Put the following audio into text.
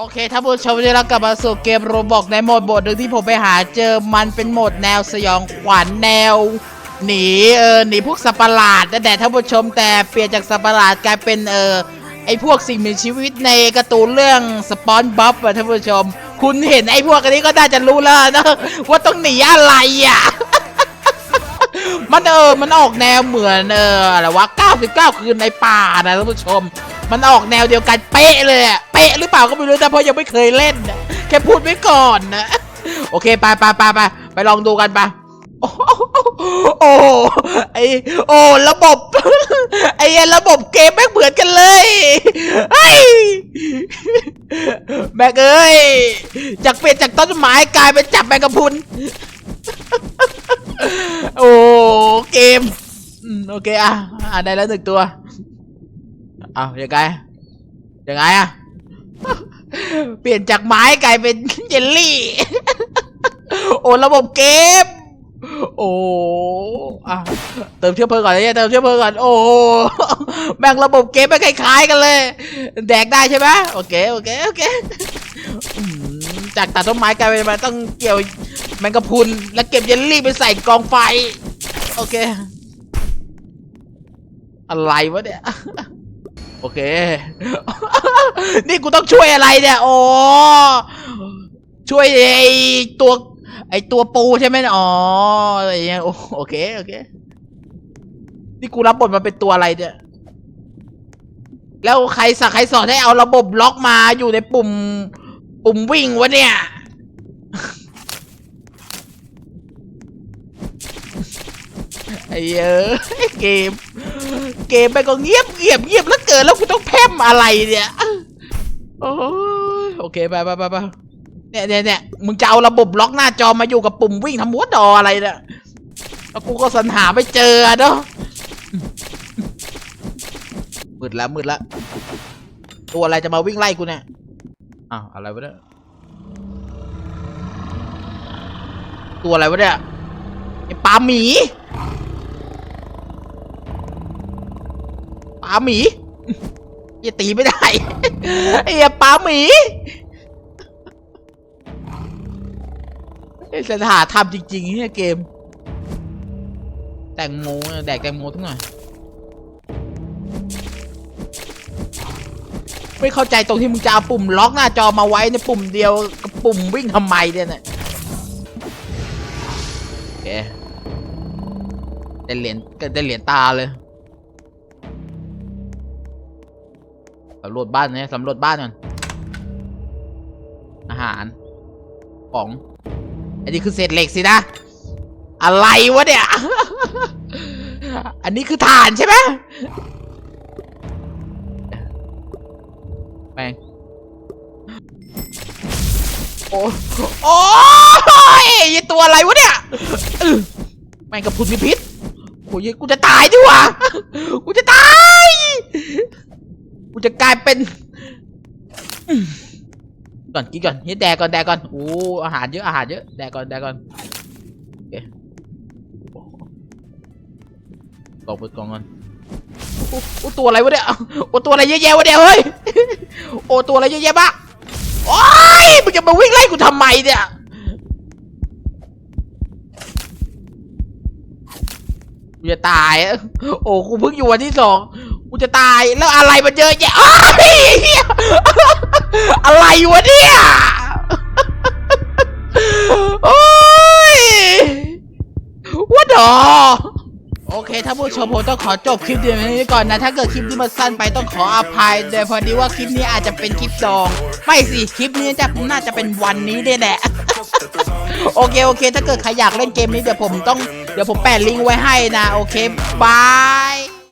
โอเคท่านผู้ชมที่รักกลับมาสู่เกมโรบอกในโหมดโหมดหนึ่งที่ผมไปหาเจอมันเป็นโหมดแนวสยองขวัญแนว หนีเออหนีพวกสัตว์ประหลาดนั่นแหละท่านผู้ชมแต่เปลี่ยนจากสัตว์ประหลาดกลายเป็นเออไอพวกสิ่งมีชีวิตในการ์ตูนเรื่องสปอนบ๊อบอะท่านผู้ชม คุณเห็นไอพวกอันนี้ก็น่าจะรู้แล้วนะว่าต้องหนีอะไรอะมันเออมันออกแนวเหมือนเอออะไรวะ 99 คืนในป่านะท่านผู้ชม มันออกแนวเดียวกันเป๊ะเลยอะเป๊ะหรือเปล่าก็ไม่รู้นะเพราะยังไม่เคยเล่นนะแค่พูดไว้ก่อนนะ โอเคไปไปไปไปไปลองดูกันไปโอ้โหโอ้ไอโอ้ระบบ ไอ้ระบบเกมแม่งเหมือนกันเลยเฮ้ยแม่งเอ้ยจากเปลี่ยนจากต้นไม้กลายเป็นจับแมงกะพุนโอ้เกมอืมโอเคอะอะได้แล้วหนึ่งตัว เอายังไงยังไงอะเปลี่ยนจากไม้กลายเป็นเยลลี่ โอ้ระบบเกม โอ้อะเติมเชื้อเพลิงก่อนเนี่ยเติมเชื้อเพลิงก่อน โอ้แบ่งระบบเกมไม่คล้ายๆกันเลย แดกได้ใช่ไหมโอเคโอเคโอเคจากตัดต้นไม้กลายเป็นมันต้องเกี่ยวแมงกะพรุนแล้วเก็บเยลลี่ไปใส่กองไฟ โอเค อะไรวะเนี่ย โอเค นี่กูต้องช่วยอะไรเนี่ยโอ้ช่วยไอตัว ไอตัวปูใช่ไหมอ๋ออะไรเงี้ยโอโอเคโอเค นี่กูรับบทมาเป็นตัวอะไรเนี่ยแล้วใครสั่งใครสอนให้เอาระบบล็อกมาอยู่ในปุ่ม ปุ่มวิ่งวะเนี่ย ไอ้เออเกม เกมไปก็เงียบเงียบเงียบแล้วเกินแล้วกูต้องแพร่มอะไรเนี่ยโอ้ยโอเคไปไปไปไปเนี่ยเนี่ยเนี่ยมึงจะเอาระบบล็อกหน้าจอมาอยู่กับปุ่มวิ่งทำหัวดออะไรเนี่ยแล้วกูก็สรรหาไม่เจอเนาะมืดแล้วมืดแล้วตัวอะไรจะมาวิ่งไล่กูเนี่ยอ้าวอะไรวะเนี่ยตัวอะไรวะเนี่ยไอ้ปลาหมี ปลาหมีอย่าตีไม่ได้ไอ้เหี้ยปลาหมีไอ้สถาทำจริงๆเนี่ยเกม แตงโมเนี่ยแดกแตงโมทุกหน่อยไม่เข้าใจตรงที่มึงจะเอาปุ่มล็อกหน้าจอมาไว้ในปุ่มเดียวกับปุ่มวิ่งทำไมเนี่ยนะโอเคได้เหรียญได้เหรียญตาเลย สำรวจบ้านเนี่ยสำรวจบ้านก่อนอาหารของอันนี้คือเศษเหล็กสินะ อะไรวะเนี่ย อันนี้คือฐานใช่ไหมแมงโอ้โอ้ยไอ้ตัวอะไรวะเนี่ยแม่งกับพุนมีพิษโอ้ยกูจะตายดิวะกูจะตาย กูจะกลายเป็นก่อนกินก่อนนี่แดกก่อนแดกก่อนโอ้อาหารเยอะอาหารเยอะแดกก่อนแดกก่อนโอเคกองเปิดกองก่อนโอ้ตัวอะไรวะเนี่ยโอ้ตัวอะไรเยอะแยะวะเนี่ยเฮ้ยโอ้ตัวอะไรเยอะแยะบ้าโอ้ยมึงจะมาวิ่งไล่กูทำไมเนี่ยกูจะตาย โอ้กูเพิ่งอยู่วันที่สอง กูจะตายแล้วอะไรมันเยอะแยะอ้ายเหี้ยอะไรวะเนี่ยโอ้ยว่าดอโอเคถ้าผู้ชมผมต้องขอจบคลิปเดียวนี้ก่อนนะ ถ้าเกิดคลิปนี้มันสั้นไปต้องขออภัยโดยพอดีว่าคลิปนี้อาจจะเป็นคลิปดอง ไม่สิคลิปนี้จะผมน่าจะเป็นวันนี้ได้แหละ โอเคโอเค ถ้าเกิดใครอยากเล่นเกมนี้เดี๋ยวผมต้องเดี๋ยวผมแปะลิงก์ไว้ให้นะ โอเคบาย